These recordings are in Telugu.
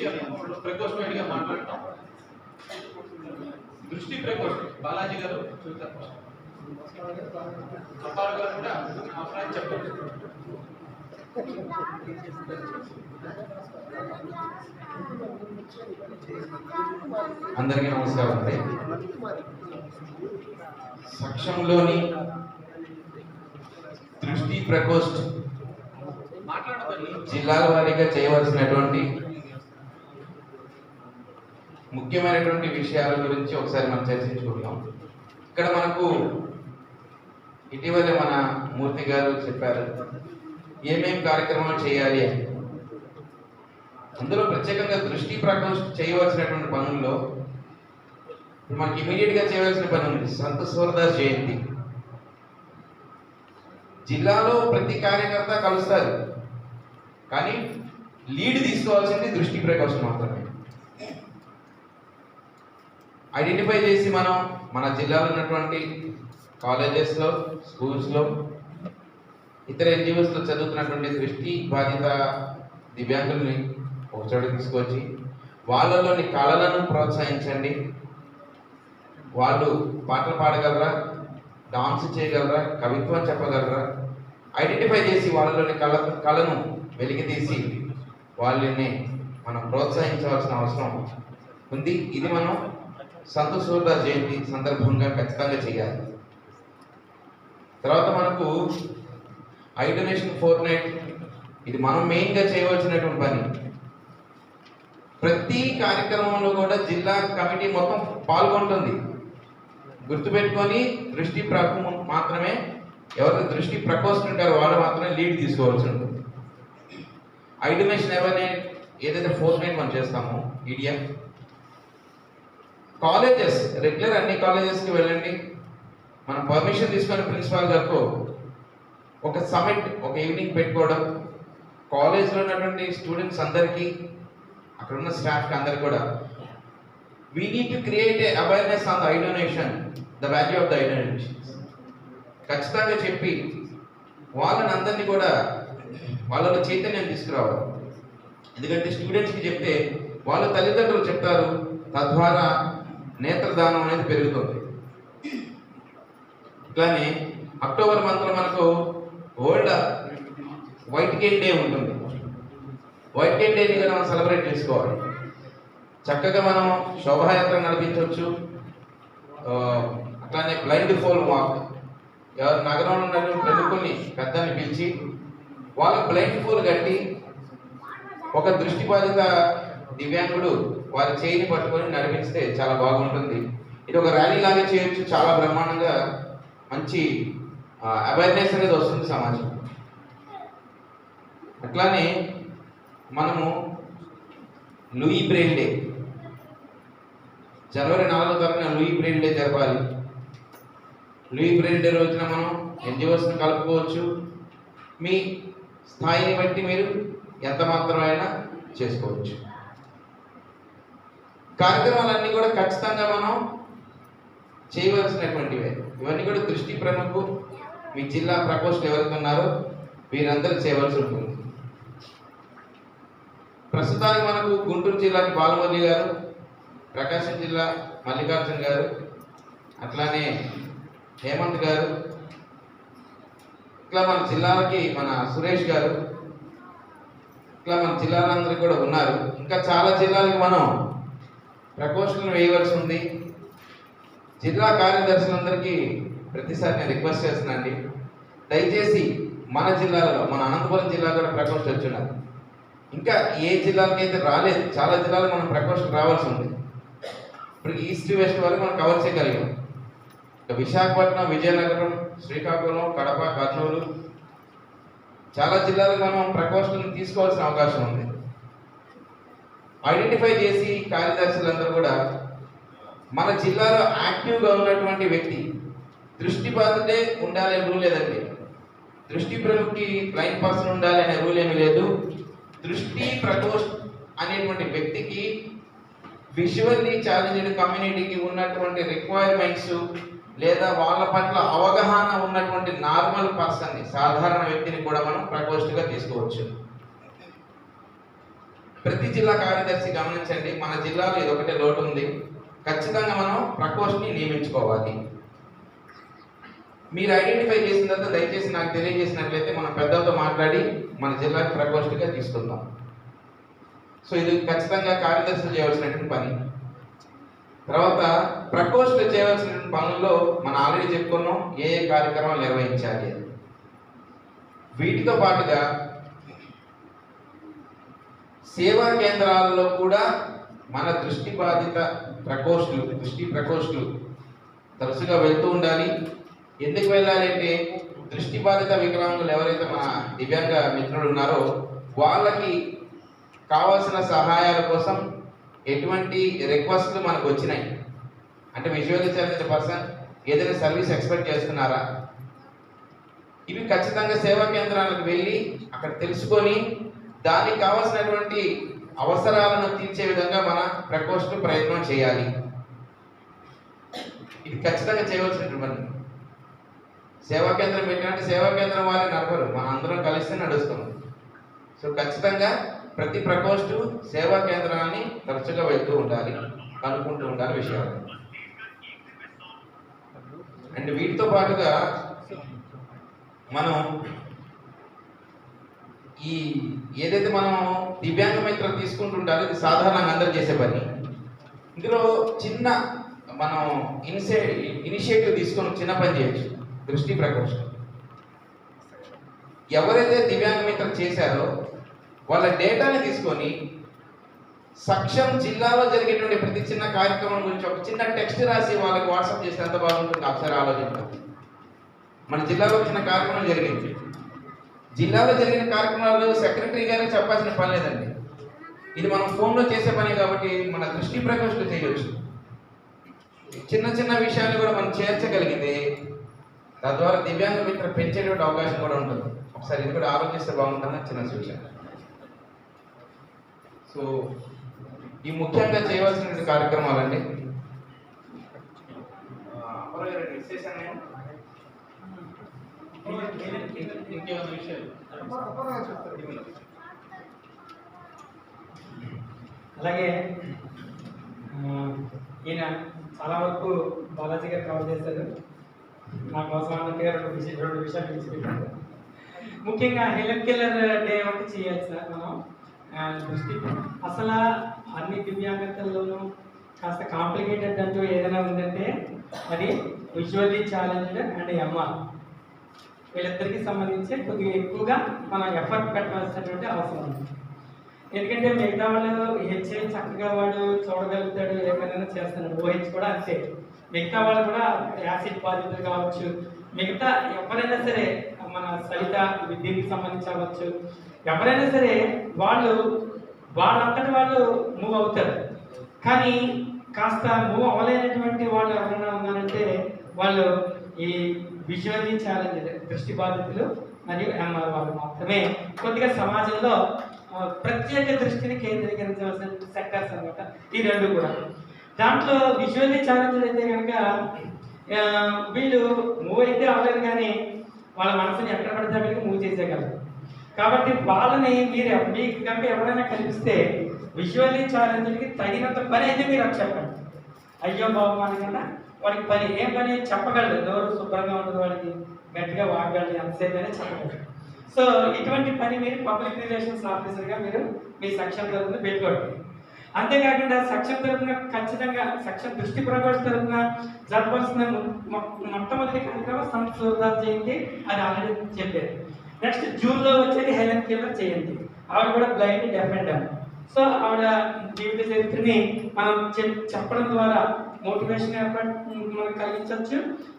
ఈ విషయాలు ప్రకోస్ట్మెంట్గా మాట్లాడతాం. దృష్టి ప్రకోస్ట్ బాలాజీ గారు కూడా అభిప్రాయం చెప్పండి. అందరికీ నమస్కారం అండి. సక్షంలోని దృష్టి ప్రకోష్ఠ్ జిల్లాల వారీగా చేయవలసినటువంటి ముఖ్యమైనటువంటి విషయాల గురించి ఒకసారి మనం చర్చించుకుందాం. ఇక్కడ మనకు ఇటీవలే మన మూర్తి గారు చెప్పారు ఏమేం కార్యక్రమాలు చేయాలి అని. అందులో ప్రత్యేకంగా దృష్టి ప్రకటన చేయవలసినటువంటి పనుల్లో మనకి ఇమీడియట్గా చేయవలసిన పని ఉంది సంత సూరదాస్ జయంతి. జిల్లాలో ప్రతి కార్యకర్త కలుస్తారు కానీ లీడ్ తీసుకోవాల్సింది దృష్టి ప్రకాశం మాత్రమే. ఐడెంటిఫై చేసి మనం మన జిల్లాలో ఉన్నటువంటి కాలేజెస్లో స్కూల్స్లో ఇతర ఎన్జిఓస్లో చదువుతున్నటువంటి దృష్టి బాధిత దివ్యాంగుల్ని ఒకచోట తీసుకొచ్చి వాళ్ళలోని కళలను ప్రోత్సహించండి. వాళ్ళు పాటలు పాడగలరా? డాన్స్ చేయగలరా? కవిత్వం చెప్పగలరా? ఐడెంటిఫై చేసి వాళ్ళలోని కళ కళను వెలికితీసి వాళ్ళని మనం ప్రోత్సహించవలసిన అవసరం ఉంది. ఇది మనం సంతోష్ సూర్దాస్ జయంతి సందర్భంగా ఖచ్చితంగా చేయాలి. తర్వాత మనకు ఐ డొనేషన్ ఫోర్ నైట్ ఇది మనం మెయిన్గా చేయవలసినటువంటి పని. ప్రతి కార్యక్రమంలో కూడా జిల్లా కమిటీ మొత్తం పాల్గొంటుంది. గుర్తుపెట్టుకొని దృష్టి ప్రభు మాత్రమే ఎవరైతే దృష్టి ప్రకోస్తుంటారో వాళ్ళు మాత్రమే లీడ్ తీసుకోవాల్సి ఉంటుంది. ఐడమేషన్ ఎవరిని ఏదైతే ఫోర్ నైట్ మనం చేస్తామో ఈడిఎఫ్ కాలేజెస్ రెగ్యులర్ అన్ని కాలేజెస్కి వెళ్ళండి. మనం పర్మిషన్ తీసుకొని ప్రిన్సిపాల్ గారితో ఒక సమిట్ ఒక ఈవినింగ్ పెట్టుకోవడం. కాలేజ్లో ఉన్నటువంటి స్టూడెంట్స్ అందరికీ అక్కడ ఉన్న స్టాఫ్కి అందరికి కూడా. We need to create a awareness on the eye donation the value of the eye donation ఖచ్చితంగా చెప్పి వాళ్ళని అందరినీ కూడా వాళ్ళలో చైతన్యం తీసుకురావాలి ఎందుకంటే స్టూడెంట్స్కి చెప్తే వాళ్ళ తల్లిదండ్రులు చెప్తారు తద్వారా నేత్రదానం అనేది పెరుగుతుంది. కానీ అక్టోబర్ మంత్లో మనకు ఓల్డ్ వైట్ కేన్ డే ఉంటుంది. వైట్ కేన్ డేని కూడా మనం సెలబ్రేట్ చేసుకోవాలి. చక్కగా మనం శోభాయాత్ర నడిపించవచ్చు. అట్లానే బ్లైండ్ ఫోల్ వాక్. ఎవరు నగరంలో ఉన్నటువంటి ప్రముఖుల్ని పెద్దని పిలిచి వాళ్ళకి బ్లైండ్ ఫోల్ కట్టి ఒక దృష్టిబాధిత దివ్యాంగుడు వారి చేయిని పట్టుకొని నడిపిస్తే చాలా బాగుంటుంది. ఇది ఒక ర్యాలీ లాగా చేయొచ్చు. చాలా బ్రహ్మాండంగా మంచి అవేర్నెస్ అనేది వస్తుంది సమాజం. అట్లానే మనము లూయి బ్రెయిన్ డే. జనవరి నాలుగో తారీఖున లూయి బ్రెయిన్ డే జరపాలి. లూయి బ్రెయిన్ డే రోజున మనం ఎన్జిఓస్ని కలుపుకోవచ్చు. మీ స్థాయిని బట్టి మీరు ఎంత మాత్రమైనా చేసుకోవచ్చు. కార్యక్రమాలన్నీ కూడా ఖచ్చితంగా మనం చేయవలసినటువంటివే. ఇవన్నీ కూడా దృష్టి ప్రముఖ. మీ జిల్లా ప్రకోష్ఠలు ఎవరికి ఉన్నారో వీరందరూ చేయవలసి ఉంటుంది. ప్రస్తుతానికి మనకు గుంటూరు జిల్లాకి బాలమురళి గారు ప్రకాశం జిల్లా మల్లికార్జున్ గారు అట్లానే హేమంత్ గారు ఇట్లా మన జిల్లాలకి మన సురేష్ గారు ఇట్లా మన జిల్లాలందరూ కూడా ఉన్నారు. ఇంకా చాలా జిల్లాలకి మనం ప్రకోష్ఠలను వేయవలసి ఉంది. జిల్లా కార్యదర్శులందరికీ ప్రతిసారి నేను రిక్వెస్ట్ చేస్తున్నాండి దయచేసి మన జిల్లాలో మన అనంతపురం జిల్లా కూడా ప్రకోష్ఠ వచ్చినారు ఇంకా ఏ జిల్లాలకైతే రాలేదు చాలా జిల్లాలకు మనం ప్రకోష్ఠ రావాల్సి ఉంది. ఇప్పుడు ఈస్ట్ వెస్ట్ వరకు మనం కవర్ చేయగలిగాం. విశాఖపట్నం విజయనగరం శ్రీకాకుళం కడప కర్నూలు చాలా జిల్లాలకు మనం ప్రకోష్ఠలను తీసుకోవాల్సిన అవకాశం ఉంది. ఐడెంటిఫై చేసి కార్యదర్శులందరూ కూడా మన జిల్లాలో యాక్టివ్గా ఉన్నటువంటి వ్యక్తి దృష్టి బాధితే ఉండాలనే రూల్ లేదండి దృష్టి ప్రముఖి బ్లైండ్ పర్సన్ ఉండాలనే రూల్ ఏమీ లేదు. దృష్టి ప్రకోష్ అనేటువంటి వ్యక్తికి విజువల్లీ ఛాలెంజ్డ్ కమ్యూనిటీకి ఉన్నటువంటి రిక్వైర్మెంట్స్ లేదా వాళ్ళ పట్ల అవగాహన ఉన్నటువంటి నార్మల్ పర్సన్ని సాధారణ వ్యక్తిని కూడా మనం ప్రకోష్ఠగా తీసుకోవచ్చు. ప్రతి జిల్లా కార్యదర్శి గమనించండి మన జిల్లాలో ఇది ఒకటే లోటు ఉంది ఖచ్చితంగా మనం ప్రకోష్ని నియమించుకోవాలి. మీరు ఐడెంటిఫై చేసిన తర్వాత దయచేసి నాకు తెలియజేసినట్లయితే మనం పెద్దలతో మాట్లాడి మన జిల్లాకి ప్రకోష్ఠగా తీసుకుందాం. సో ఇది ఖచ్చితంగా కార్యదర్శులు చేయవలసినటువంటి పని. తర్వాత ప్రకోష్ఠ చేయవలసిన పనుల్లో మనం ఆల్రెడీ చెప్పుకున్నాం ఏ ఏ కార్యక్రమాలు నిర్వహించాలి వీటితో పాటుగా సేవా కేంద్రాలలో కూడా మన దృష్టి బాధిత ప్రకోష్ఠులు దృష్టి ప్రకోష్ఠులు తరచుగా వెళ్తూ ఉండాలి. ఎందుకు వెళ్ళాలి అంటే దృష్టి బాధిత వికలాంగులు ఎవరైతే మన దివ్యాంగ మిత్రులు ఉన్నారో వాళ్ళకి కావాల్సిన సహాయాల కోసం ఎటువంటి రిక్వెస్ట్లు మనకు వచ్చినాయి. అంటే విజువల్లీ ఛాలెంజ్ పర్సన్ ఏదైనా సర్వీస్ ఎక్స్పెక్ట్ చేస్తున్నారా? ఇవి ఖచ్చితంగా సేవా కేంద్రాలకు వెళ్ళి అక్కడ తెలుసుకొని దానికి కావాల్సినటువంటి అవసరాలను తీర్చే విధంగా మన ప్రకోష్ఠ ప్రయత్నం చేయాలి. ఇది ఖచ్చితంగా చేయవలసినటువంటి సేవా కేంద్రం పెట్టినట్టు సేవా కేంద్రం వారి నడపరు. మన అందరం కలిసి నడుస్తాం. సో ఖచ్చితంగా ప్రతి ప్రకోష్ఠ సేవా కేంద్రాన్ని తరచుగా వెళ్తూ ఉండాలి కనుక్కుంటూ ఉండాలి విషయాలు. అండ్ వీటితో పాటుగా మనం ఈ ఏదైతే మనం దివ్యాంగ మిత్రులు తీసుకుంటుంటారో ఇది సాధారణంగా అందరూ చేసే పని. ఇందులో చిన్న మనం ఇనిషియే ఇనిషియేటివ్ తీసుకొని చిన్న పని చేయొచ్చు. దృష్టి ప్రకోష్ఠం. ఎవరైతే దివ్యాంగ మిత్రం చేశారో వాళ్ళ డేటాని తీసుకొని సక్షం జిల్లాలో జరిగేటువంటి ప్రతి చిన్న కార్యక్రమం గురించి ఒక చిన్న టెక్స్ట్ రాసి వాళ్ళకి వాట్సాప్ చేస్తే ఎంత బాగుంటుంది ఒకసారి ఆలోచించాలి మన జిల్లాలో చిన్న కార్యక్రమం జరిగింది. జిల్లాలో జరిగిన కార్యక్రమాలు సెక్రటరీ గారికి చెప్పాల్సిన పని లేదండి. ఇది మనం ఫోన్లో చేసే పని కాబట్టి మన దృష్టి ప్రకోష్ఠ చేయవచ్చు చిన్న చిన్న విషయాలు కూడా మనం చేర్చగలిగితే తద్వారా దివ్యాంగ మిత్ర పెంచేటువంటి అవకాశం కూడా ఉంటుంది. ఒకసారి ఇది కూడా ఆలోచిస్తే బాగుంటుందని చిన్న సూచన. సో ఈ ముఖ్యంగా చేయవలసిన కార్యక్రమాలండి. ఆ, అమరవీర గారు ఇచ్చేసాను నేను. ఇంకేమైనా విషయాలు అలాగే ఈయన చాలా వరకు బాలాజీ గారు కవర్ చేశారు. నా కోసం రెండు విషయం రెండు విషయాలు తీసుకుంటారు ముఖ్యంగా హెల్త్ కిల్లర్ డే ఒకటి చేయాలి సార్ మనం. దృష్టి. అసలు అన్ని దివ్యాంగతల్లోనూ కాస్త కాంప్లికేటెడ్ అంటూ ఏదైనా ఉందంటే అది విజువల్లీ ఛాలెంజ్డ్ అండ్ ఎంఆర్ వీళ్ళిద్దరికి సంబంధించి కొద్దిగా ఎక్కువగా మనం ఎఫర్ట్ పెట్టవలసినటువంటి అవసరం ఉంది. ఎందుకంటే మిగతా వాళ్ళు హెచ్ఐ చక్కగా వాడు చూడగలుగుతాడు ఏమైనా చేస్తున్నాడు. ఓహెచ్ కూడా అంతే. మిగతా వాళ్ళు కూడా యాసిడ్ బాధితులు కావచ్చు. మిగతా ఎవరైనా సరే మన సలిత దీనికి సంబంధించి అవ్వచ్చు. ఎవరైనా సరే వాళ్ళు వాళ్ళంతటి వాళ్ళు మూవ్ అవుతారు. కానీ కాస్త మూవ్ అవ్వలేనటువంటి వాళ్ళు ఎవరైనా ఉన్నారంటే వాళ్ళు ఈ విజువల్లీ ఛాలెంజ్ దృష్టి బాధితులు మరియు ఎంఆర్ వాళ్ళు మాత్రమే. కొద్దిగా సమాజంలో ప్రత్యేక దృష్టిని కేంద్రీకరించవలసిన సెక్టర్స్ అన్నమాట. ఈ రెండు కూడా. దాంట్లో విజువల్లీ ఛాలెంజ్ అయితే కనుక వీళ్ళు మూవ్ అయితే అవ్వలేదు కానీ వాళ్ళ మనసుని ఎక్కడ పడితే వీళ్ళకి మూవ్ చేసేయగలరు. కాబట్టి వాళ్ళని మీరు మీకు కనుక ఎవరైనా కనిపిస్తే విజువల్లీ ఛాలెంజ్కి తగినంత పని అయితే మీరు అది చెప్పండి. అయ్యో బాబు అనకుండా వాడికి పని ఏం పని చెప్పగలరు ఎవరు శుభ్రంగా ఉండదు వాడికి? గట్టిగా వాడగలడు ఎంతసేపు అయినా చెప్పగలరు సో ఇటువంటి పని మీరు పబ్లిక్ రిలేషన్స్ ఆఫీసర్గా మీరు మీ సెక్షన్ తరఫున పెట్టుకోండి. అంతేకాకుండా సెక్షన్ తరఫున ఖచ్చితంగా సెక్షన్ దృష్టి ప్రకోష్ఠ తరఫున జరపవలసిన మొ- మొట్టమొదటి కార్యక్రమం సంత్ సూర్దాస్ జయంతి అని ఆల్రెడీ చెప్పారు. నెక్స్ట్ జూన్లో వచ్చేది హెలెన్ కిల్లర్ జయంతి. ఆవిడ కూడా బ్లైండ్ డెఫెండ్ అన్నారు సో ఆవిడ జీవిత చరిత్రని మనం చెప్- చెప్పడం ద్వారా మోటివేషన్ ఎఫర్ట్ మనకు కలిగించవచ్చు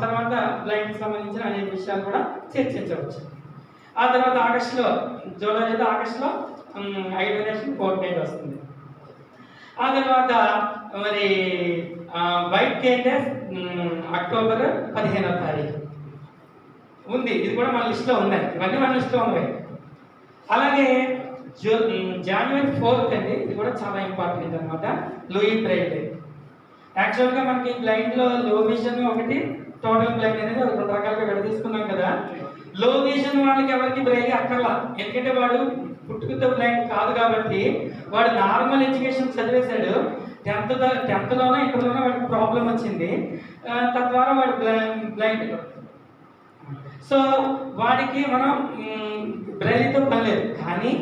తర్వాత బ్లైండ్కి సంబంధించిన అనేక విషయాలు కూడా చర్చించవచ్చు. ఆ తర్వాత ఆగస్టులో జూలై లేదా ఆగస్టులో ఐ ఫోర్ కోఆర్డినేట్ వస్తుంది. ఆ తర్వాత మరి వైట్ కేండెస్ అక్టోబర్ పదిహేనవ తారీఖు. ఉంది. ఇది కూడా మన లిస్ట్లో ఉన్నాయి ఇవన్నీ మన లిస్ట్లో ఉన్నాయి. అలాగే జూ జనవరి ఫోర్త్ అండి. ఇది కూడా చాలా ఇంపార్టెంట్ అనమాట లూయి బ్రైడ్ యాక్చువల్గా మనకి బ్లైండ్లో లో విజన్ ఒకటి టోటల్ బ్లైండ్ అనేది ఒక రెండు రకాలుగా విడదీసుకున్నాం కదా. లో విజన్ వాళ్ళకి ఎవరికి బ్రెయిన్ అక్కర్లా. ఎందుకంటే వాడు పుట్టుకతో బ్లైండ్ కాదు కాబట్టి వాడు నార్మల్ ఎడ్యుకేషన్ చదివేశాడు. టెన్త్ టెన్త్లోనో ఇంటర్లోనో వాడికి ప్రాబ్లం వచ్చింది. తద్వారా వాడు బ్లైండ్ సో వాడికి మనం మ్, పని లేదు. కానీ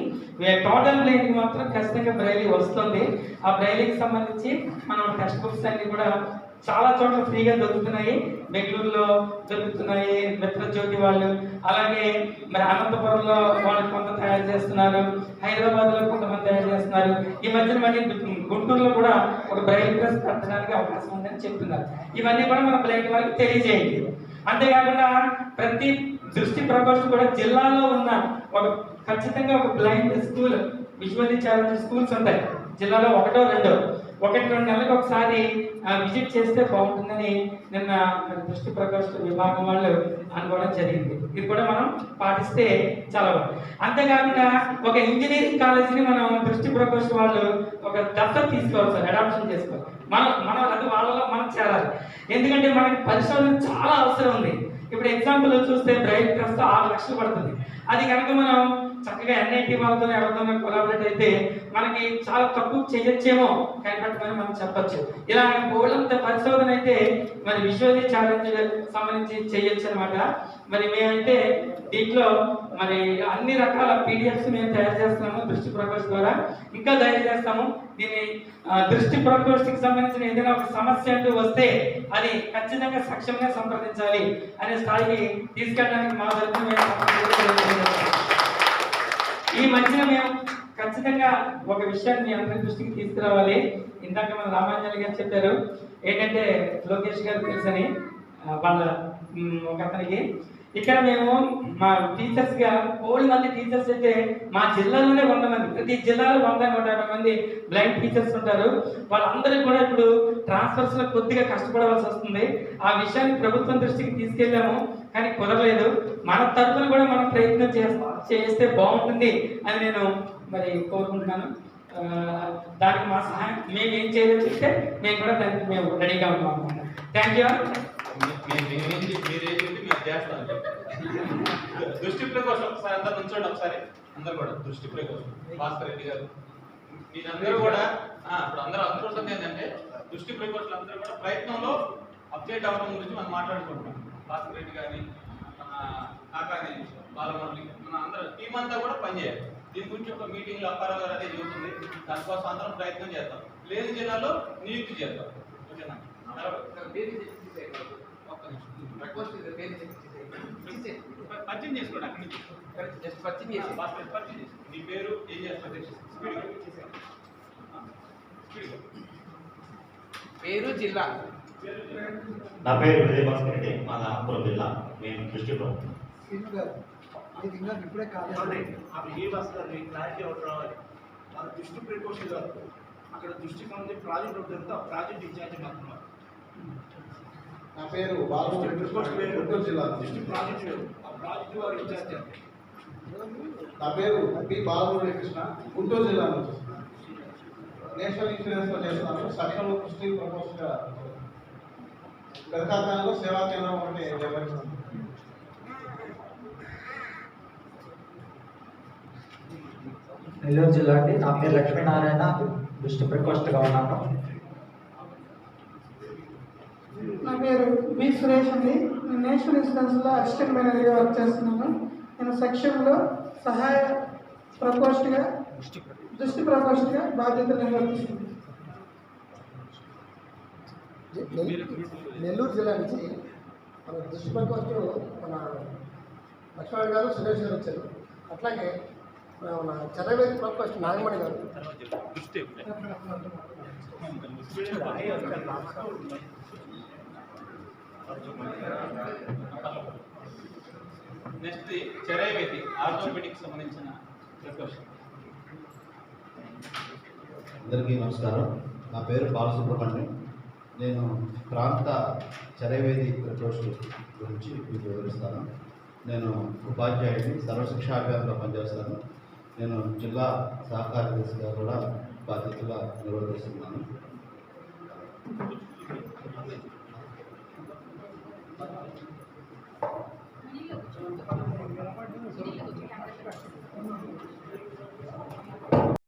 టోటల్ బ్రెయిన్కి మాత్రం ఖచ్చితంగా బ్రైలీ వస్తుంది. ఆ బ్రైలీకి సంబంధించి మనం టెక్స్ట్ బుక్స్ అన్ని కూడా చాలా చోట్ల ఫ్రీగా దొరుకుతున్నాయి. బెంగళూరులో దొరుకుతున్నాయి మిత్రజ్యోతి వాళ్ళు. అలాగే మరి అనంతపురంలో వాళ్ళు కొంత తయారు చేస్తున్నారు. హైదరాబాద్లో కొంతమంది తయారు చేస్తున్నారు. ఈ మధ్యన మళ్ళీ గుంటూరులో కూడా ఒక బ్రైల్ ప్రెస్ పెట్టడానికి అవకాశం ఉందని చెప్తున్నారు. ఇవన్నీ కూడా మన బ్రైల్ వాళ్ళకి తెలియజేయండి. అంతేకాకుండా ప్రతి దృష్టి ప్రకోష్ఠ కూడా జిల్లాలో ఉన్న ఒక ఖచ్చితంగా ఒక blind school visually challenge schools ఉంటాయి. జిల్లాలో ఒకటో రెండో. ఒకటి రెండు నెలలకు ఒకసారి విజిట్ చేస్తే బాగుంటుందని నిన్న దృష్టి ప్రకోష్ఠ విభాగం వాళ్ళు అనుకోవడం జరిగింది. ఇది కూడా మనం పాటిస్తే చాలా బాగుంది. అంతేకాకుండా ఒక ఇంజనీరింగ్ కాలేజీని మనం దృష్టి ప్రకోష్ఠ వాళ్ళు ఒక దత్తత తీసుకోవాలి సార్ అడాప్షన్ చేసుకోవాలి. మనం మనం అది వాళ్ళలో మనం చేరాలి. ఎందుకంటే మనకి పరిశోధన చాలా అవసరం ఉంది. ఇప్పుడు ఎగ్జాంపుల్ చూస్తే బ్రైట్ ప్రస్తుతం ఆరు లక్షలు పడుతుంది. అది కనుక మనం చక్కగా ఎన్ఐటి వాళ్ళతో ఎవరితోనో కొలాబరేట్ అయితే మనకి చాలా తక్కువ చేయొచ్చేమో కనిపెట్టమని మనం చెప్పచ్చు. ఇలా బోర్డంత పరిశోధన అయితే మరి విజువల్లీ ఛాలెంజ్ సంబంధించి చేయొచ్చు అనమాట మరి మేమైతే దీంట్లో మరి అన్ని రకాల పీడిఎఫ్స్ మేము తయారు చేస్తున్నాము దృష్టి ప్రకోష్ ద్వారా. ఇంకా తయారు చేస్తాము. దీన్ని దృష్టి ప్రకోష్ఠకి సంబంధించిన ఏదైనా ఒక సమస్య అంటూ వస్తే అది ఖచ్చితంగా సక్షంగా సంప్రదించాలి అనే స్థాయికి తీసుకెళ్ళడానికి మా తరఫున ఈ మధ్యన మేము ఖచ్చితంగా ఒక విషయాన్ని మీ అందరి దృష్టికి తీసుకురావాలి. ఇందాక మన రామాంజలి గారు చెప్పారు ఏంటంటే లోకేష్ గారు తెలుసని వాళ్ళ ఒక అతనికి ఇక్కడ మేము మా టీచర్స్గా కోడి మంది టీచర్స్ అయితే మా జిల్లాలోనే వంద మంది ప్రతి జిల్లాలో వంద నూట యాభై మంది బ్లైండ్ టీచర్స్ ఉంటారు. వాళ్ళందరికీ కూడా ఇప్పుడు ట్రాన్స్ఫర్స్లో కొద్దిగా కష్టపడవలసి వస్తుంది. ఆ విషయాన్ని ప్రభుత్వం దృష్టికి తీసుకెళ్ళాము కానీ కుదరలేదు. మన తరఫున కూడా మనం ప్రయత్నం చేస్తే బాగుంటుంది అని నేను మరి కోరుకుంటున్నాను. దానికి మా సహాయం మేము ఏం చేయలేదు చెప్తే మేము కూడా దానికి మేము రెడీగా ఉన్నాము. థ్యాంక్ యూ మీ- మీ- చేస్తాం దృష్టి ప్రకోసం ఒకసారి అందరు నుంచోండి ఒకసారి. అందరు కూడా దృష్టి ప్రకోసం భాస్కర్ రెడ్డి గారు. మీరందరూ కూడా ఇప్పుడు అందరూ అనుకుంటుంది ఏంటంటే దృష్టి ప్రకోష్ఠాలు అందరూ కూడా ప్రయత్నంలో అప్డేట్ అవ్వడం గురించి మనం మాట్లాడుకుంటున్నాం. భాస్కర్ రెడ్డి గారిని మన కాకాని బాలమురళి మన అందరూ టీం అంతా కూడా పనిచేయాలి దీని గురించి ఒక మీటింగ్లో అప్పారావు గారు అదే చెబుతుంది. దానికోసం అందరం ప్రయత్నం చేద్దాం. లేని జిల్లాలో నియుక్తి చేద్దాం. ఓకేనా? ఒక్క పరిచయం చేసుకోండి అక్కడి నుంచి. జస్ట్ పరిచయం చేసి పరిచయం. నీ పేరు ఏం చేస్తారు? స్పీడ్గా. పేరు జిల్లా. నా పేరు విజయ్ భాస్కర్ రెడ్డి మా నాగపురం జిల్లా. నేను దృష్టిలో ఇప్పుడే గారు మీకు క్లారిటీ ఒకటి రావాలి? మన దృష్టి ప్రికాషన్ కాదు అక్కడ దృష్టి ప్రాజెక్ట్ ఒకటి ప్రాజెక్ట్ ఇన్ఛార్జ్ మాత్రమే నా పేరు గుంటూరు జిల్లా. నా పేరు పి బాలమూరి కృష్ణ గుంటూరు జిల్లా నుంచి నేషనల్ ఇన్సూరెన్స్లో చేస్తున్నాను. సక్షంలో కృష్ణ ప్రపోజ్గా గతకాలంలో సేవా కేంద్రం ఒకటి నిర్వహిస్తున్నాను. నెల్లూరు జిల్లా అండి. నా పేరు లక్ష్మీనారాయణ. దృష్టి ప్రకోష్ఠగా ఉన్నాను. నా పేరు బి సురేష్ అండి. నేను నేషనల్ ఇన్సూరెన్స్లో అసిస్టెంట్ మేనేజర్గా వర్క్ చేస్తున్నాను. నేను సెక్షన్లో సహాయ ప్రకోష్ఠగా దృష్టి ప్రకోష్ఠగా బాధ్యతలు నిర్వర్తిస్తున్నాను. నెల్లూరు జిల్లా నుంచి మన దృష్టి ప్రకోష్ఠం మన లక్ష్మణ్ గారు సురేష్ గారు వచ్చారు. అట్లాగే మన చరవేది ప్రకోష్ఠ నాగమణి గారు. నెక్స్ట్ చెరైవేది ఆర్థోపెడిక్ సంబంధించిన ప్రికాషన్ అందరికీ నమస్కారం. నా పేరు బాలసుబ్రహ్మణ్యం. నేను ప్రాంత చరవేది ప్రకోష్ఠ గురించి మీకు వివరిస్తాను. నేను ఉపాధ్యాయుడిని సర్వశిక్షా అభియాన్లో పనిచేస్తాను. నేను జిల్లా సహకార దశగా కూడా బాధ్యతగా నిర్వహిస్తున్నాను